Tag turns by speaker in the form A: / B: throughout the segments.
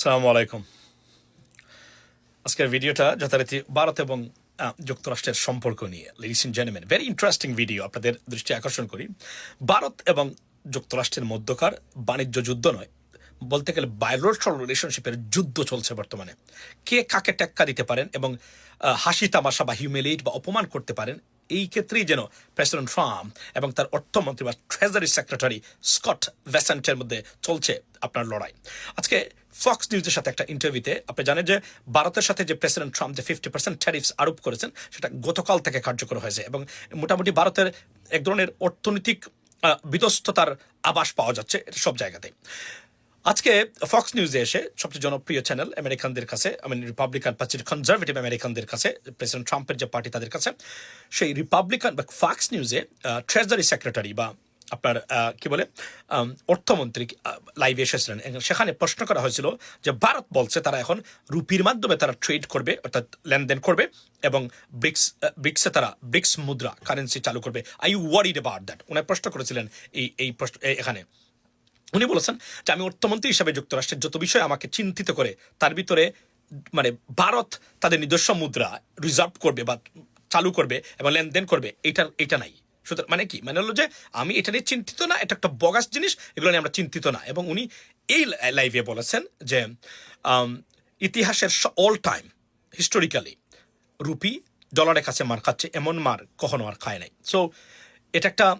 A: সালামু আলাইকুম। আজকের ভিডিওটা যথারীতি ভারত এবং যুক্তরাষ্ট্রের সম্পর্ক নিয়ে। Ladies in gentleman very interesting video আপনাদের দৃষ্টি আকর্ষণ করি। ভারত এবং যুক্তরাষ্ট্রের মধ্যকার বাণিজ্য যুদ্ধ নয়, বলতে গেলে বায়োলজিক্যাল রিলেশনশিপের যুদ্ধ চলছে বর্তমানে। কে কাকে টেক্কা দিতে পারেন এবং হাসি তামাশা বা হিউমিলিয়েট বা অপমান করতে পারেন এই ক্ষেত্রেই যেন প্রেসিডেন্ট ট্রাম্প এবং তার অর্থমন্ত্রী বা ট্রেজারি সেক্রেটারি স্কট ভ্যাসেন্টের মধ্যে চলছে আপনার লড়াই। আজকে ফক্স নিউজের সাথে একটা ইন্টারভিউতে আপনি জানেন যে ভারতের সাথে যে প্রেসিডেন্ট ট্রাম্প যে ফিফটি পার্সেন্ট ট্যারিফস আরোপ করেছেন, সেটা গতকাল থেকে কার্যকর হয়েছে এবং মোটামুটি ভারতের এক ধরনের অর্থনৈতিক বিধ্বস্ততার আভাস পাওয়া যাচ্ছে এটা সব জায়গাতেই। আজকে ফক্স নিউজে এসে সবচেয়ে জনপ্রিয় চ্যানেল আমেরিকানদের কাছে আমি রিপাবলিকান পার্টির কনজারভেটিভ আমেরিকানদের কাছে প্রেসিডেন্ট ট্রাম্পের যে পার্টি তাদের কাছে, সেই রিপাবলিকান বা ফক্স নিউজে ট্রেজারি সেক্রেটারি বা আপনার কি বলে অর্থমন্ত্রী লাইভে এসেছিলেন। সেখানে প্রশ্ন করা হয়েছিল যে ভারত বলছে তারা এখন রুপির মাধ্যমে তারা ট্রেড করবে, অর্থাৎ লেনদেন করবে এবং ব্রিক্স ব্রিক্সে তারা ব্রিক্স মুদ্রা কারেন্সি চালু করবে। I you worried about that উনি প্রশ্ন করেছিলেন এই এই প্রশ্ন এখানে। উনি বলেছেন যে আমি অর্থমন্ত্রী হিসাবে যুক্তরাষ্ট্রের যত বিষয় আমাকে চিন্তিত করে, তার ভিতরে মানে ভারত তাদের নিজস্ব মুদ্রা রিজার্ভ করবে বা চালু করবে এবং লেনদেন করবে, এটা এটা নাই। সুতরাং মানে কি? মানে হলো যে আমি এটা নিয়ে চিন্তিত না, এটা একটা বগাস জিনিস, এগুলো নিয়ে আমরা চিন্তিত না। এবং উনি এই লাইভে বলেছেন যে ইতিহাসের অল টাইম হিস্টোরিক্যালি রুপি ডলারের কাছে মার খাচ্ছে, এমন মার কখনো আর খায় নাই। সো এটা একটা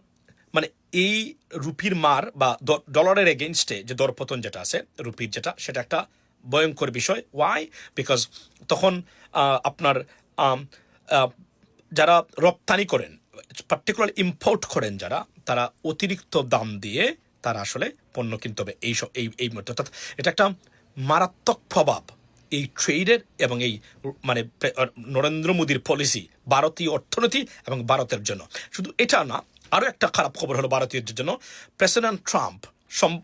A: মানে এই রুপির মার বা ডলারের এগেনস্টে যে দরপতন যেটা আছে, রুপির যেটা, সেটা একটা ভয়ঙ্কর বিষয়। ওয়াই বিকজ তখন আপনার যারা রপ্তানি করেন পার্টিকুলার ইম্পোর্ট করেন যারা, তারা অতিরিক্ত দাম দিয়ে তারা আসলে পণ্য কিনতে হবে। এই এই এই মুহূর্তে। অর্থাৎ এটা একটা মারাত্মক প্রভাব এই ট্রেডের এবং এই মানে নরেন্দ্র মোদীর পলিসি ভারতীয় অর্থনীতি এবং ভারতের জন্য। শুধু এটা না আরও একটা খারাপ খবর হলো ভারতীয়দের জন্য। প্রেসিডেন্ট ট্রাম্প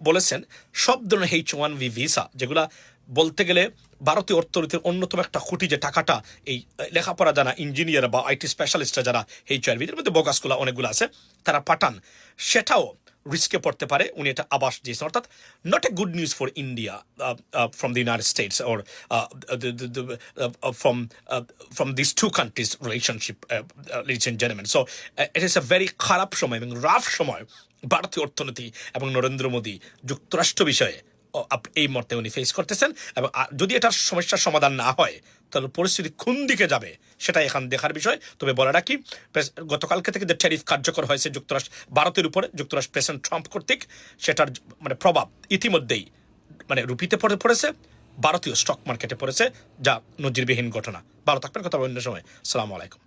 A: বলেছেন, সব ধরনের এইচ ওয়ান ভি ভিসা যেগুলা বলতে গেলে ভারতীয় অর্থনীতির অন্যতম একটা খুঁটি যে টাকাটা এই লেখাপড়া যারা ইঞ্জিনিয়ার বা আইটি স্পেশালিস্টরা যারা এইচ আর ভিদের মধ্যে বগাসগুলো অনেকগুলো আছে, তারা পাঠান। সেটাও রিস্কে পড়তে পারে। উনি এটা আবাস দিয়েছেন। অর্থাৎ not a good news for India from the United States or from from this two countries relationship and gentleman so it is a very খারাপ সময় এবং রাফ সময় ভারতীয় অর্থনীতি এবং নরেন্দ্র মোদী যুক্তরাষ্ট্র বিষয়ে এই মর্তে উনি ফেস করতেছেন এবং যদি এটার সমস্যার সমাধান না হয়, তাহলে পরিস্থিতি কোন দিকে যাবে সেটা এখন দেখার বিষয়। তবে বলে রাখি গতকালকে থেকে যে ট্যারিফ কার্যকর হয়েছে যুক্তরাষ্ট্র ভারতের উপরে যুক্তরাষ্ট্র প্রেসিডেন্ট ট্রাম্প কর্তৃক, সেটার মানে প্রভাব ইতিমধ্যেই মানে রুপিতে পড়ে পড়েছে, ভারতীয় স্টক মার্কেটে পড়েছে, যা নজিরবিহীন ঘটনা। ভালো থাকবেন, কথা অন্য সময়। সালামু আলাইকুম।